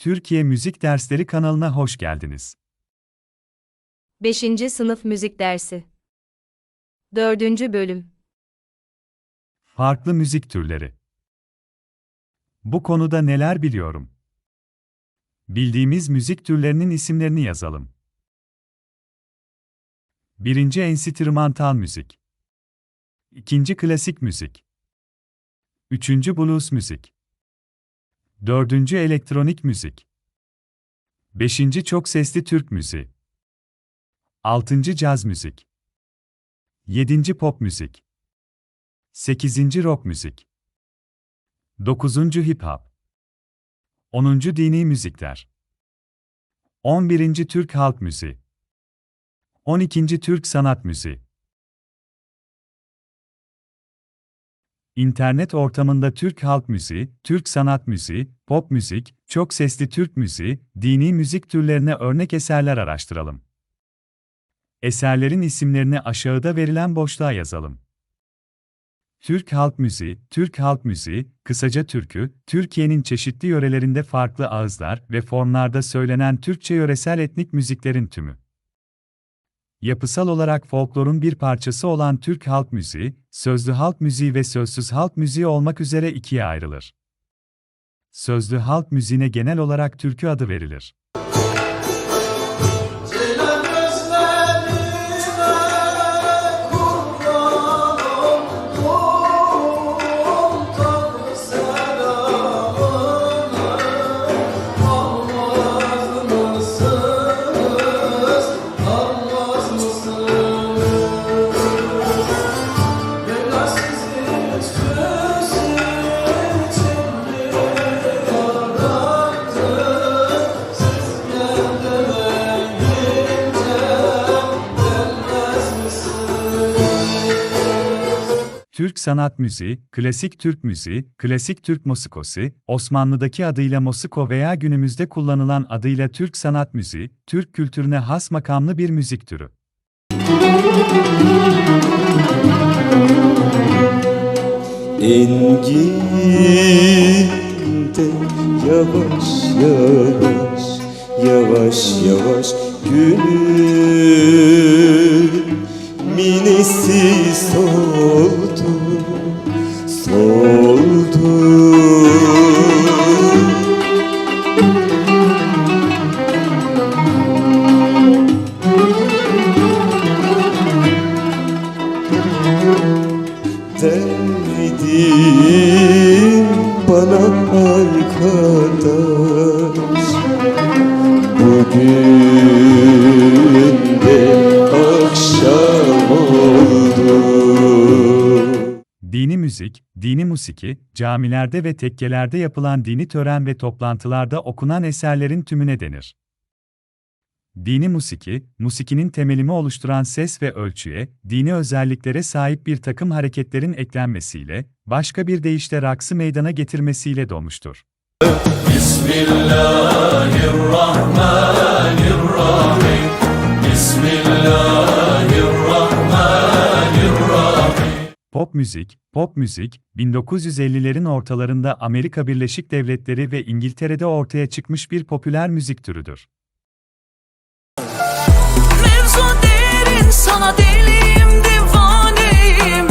Türkiye Müzik Dersleri kanalına hoş geldiniz. 5. Sınıf Müzik Dersi 4. Bölüm Farklı müzik türleri. Bu konuda neler biliyorum? Bildiğimiz müzik türlerinin isimlerini yazalım. 1. Enstrümantal müzik. 2. Klasik müzik. 3. Blues müzik. 4. Elektronik müzik. 5. Çok sesli Türk müziği. 6. Caz müzik. 7. Pop müzik. 8. Rock müzik. 9. Hip hop. 10. Dini müzikler. 11. Türk halk müziği. 12. Türk sanat müziği. İnternet ortamında Türk halk müziği, Türk sanat müziği, pop müzik, çok sesli Türk müziği, dini müzik türlerine örnek eserler araştıralım. Eserlerin isimlerini aşağıda verilen boşluğa yazalım. Türk halk müziği, Türk halk müziği, kısaca türkü, Türkiye'nin çeşitli yörelerinde farklı ağızlar ve formlarda söylenen Türkçe yöresel etnik müziklerin tümü. Yapısal olarak folklorun bir parçası olan Türk halk müziği, sözlü halk müziği ve sözsüz halk müziği olmak üzere ikiye ayrılır. Sözlü halk müziğine genel olarak türkü adı verilir. Türk sanat müziği, klasik Türk müziği, klasik Türk musikosi, Osmanlı'daki adıyla mosiko veya günümüzde kullanılan adıyla Türk sanat müziği, Türk kültürüne has makamlı bir müzik türü. Enginde yavaş yavaş Yavaş yavaş gülüm Minesi soldu musiki, camilerde ve tekkelerde yapılan dini tören ve toplantılarda okunan eserlerin tümüne denir. Dini musiki, musikinin temelimi oluşturan ses ve ölçüye, dini özelliklere sahip bir takım hareketlerin eklenmesiyle, başka bir deyişle raksı meydana getirmesiyle doğmuştur. Pop müzik, pop müzik, 1950'lerin ortalarında Amerika Birleşik Devletleri ve İngiltere'de ortaya çıkmış bir popüler müzik türüdür. Mevzu derin sana deliyim divaneyim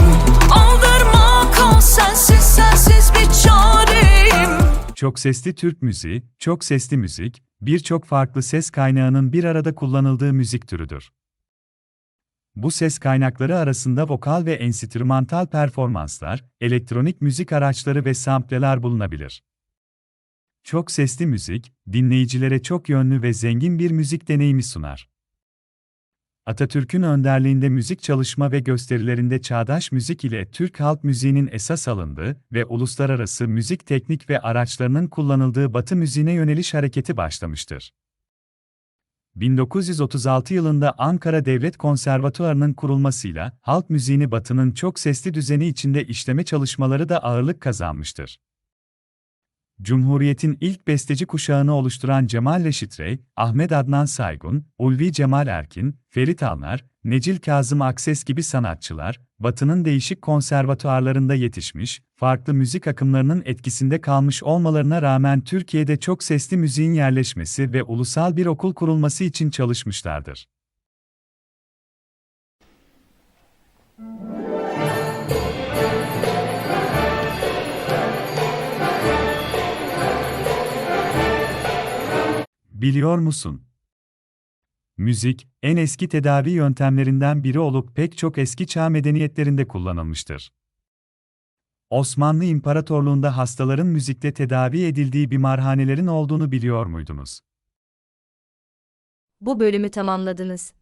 Aldırma kal sensiz sensiz bir çareyim Çok sesli Türk müziği, çok sesli müzik, birçok farklı ses kaynağının bir arada kullanıldığı müzik türüdür. Bu ses kaynakları arasında vokal ve enstrümantal performanslar, elektronik müzik araçları ve sampleler bulunabilir. Çok sesli müzik, dinleyicilere çok yönlü ve zengin bir müzik deneyimi sunar. Atatürk'ün önderliğinde müzik çalışma ve gösterilerinde çağdaş müzik ile Türk halk müziğinin esas alındığı ve uluslararası müzik teknik ve araçlarının kullanıldığı Batı müziğine yöneliş hareketi başlamıştır. 1936 yılında Ankara Devlet Konservatuvarı'nın kurulmasıyla halk müziğini Batı'nın çok sesli düzeni içinde işleme çalışmaları da ağırlık kazanmıştır. Cumhuriyet'in ilk besteci kuşağını oluşturan Cemal Reşit Rey, Ahmet Adnan Saygun, Ulvi Cemal Erkin, Ferit Alnar, Necil Kazım Akses gibi sanatçılar, Batı'nın değişik konservatuarlarında yetişmiş, farklı müzik akımlarının etkisinde kalmış olmalarına rağmen Türkiye'de çok sesli müziğin yerleşmesi ve ulusal bir okul kurulması için çalışmışlardır. Biliyor musun? Müzik, en eski tedavi yöntemlerinden biri olup pek çok eski çağ medeniyetlerinde kullanılmıştır. Osmanlı İmparatorluğunda hastaların müzikle tedavi edildiği bimarhanelerin olduğunu biliyor muydunuz? Bu bölümü tamamladınız.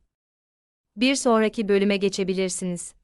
Bir sonraki bölüme geçebilirsiniz.